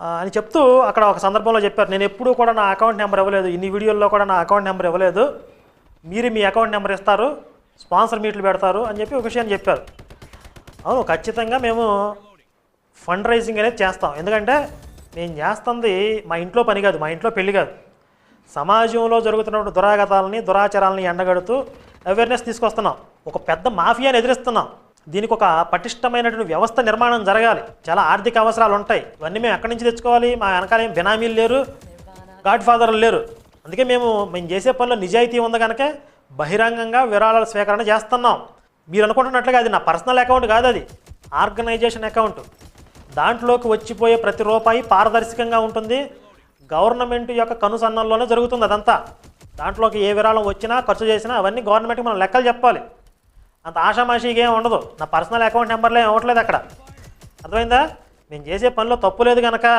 అని చెప్తూ అక్కడ ఒక సందర్భంలో చెప్పారు. నేను ఎప్పుడూ కూడా నా అకౌంట్ నెంబర్ ఇవ్వలేదు. ఇన్ని వీడియోల్లో కూడా నా అకౌంట్ నెంబర్ ఇవ్వలేదు. మీరు మీ అకౌంట్ నెంబర్ ఇస్తారు. స్పాన్సర్ మీట్లు పెడతారు అని చెప్పి ఒక విషయాన్ని చెప్పారు. అవును ఖచ్చితంగా మేము ఫండ్ రైజింగ్ అనేది చేస్తాం. ఎందుకంటే నేను చేస్తుంది మా ఇంట్లో పని కాదు మా ఇంట్లో పెళ్ళి కాదు. సమాజంలో జరుగుతున్న దురాగతాలని దురాచారాలని ఎండగడుతూ అవేర్నెస్ తీసుకొస్తున్నాం. ఒక పెద్ద మాఫియాని ఎదిరిస్తున్నాం. దీనికి ఒక పటిష్టమైనటువంటి వ్యవస్థ నిర్మాణం జరగాలి. చాలా ఆర్థిక అవసరాలు ఉంటాయి. ఇవన్నీ మేము ఎక్కడి నుంచి తెచ్చుకోవాలి? మా వెనకాలేం బినామీలు లేరు? గాడ్ ఫాదర్లు లేరు. అందుకే మేము మేము చేసే పనిలో నిజాయితీ ఉంది కనుక బహిరంగంగా విరాళాల స్వీకరణ చేస్తున్నాం. మీరు అనుకుంటున్నట్లుగా అది నా పర్సనల్ అకౌంట్ కాదు అది. Organisation account. దాంట్లోకి వచ్చిపోయే ప్రతి రూపాయి పారదర్శకంగా ఉంటుంది. గవర్నమెంట్ యొక్క కనుసన్నల్లోనే జరుగుతుంది అదంతా. దాంట్లోకి ఏ విరాళం వచ్చినా ఖర్చు చేసినా అవన్నీ గవర్నమెంట్కి మనం లెక్కలు చెప్పాలి. అంత ఆషామాషిగా ఏం ఉండదు. నా పర్సనల్ అకౌంట్ నెంబర్లో ఏం అవ్వట్లేదు అక్కడ. అర్థమైందా? మేము చేసే పనిలో తప్పు లేదు కనుక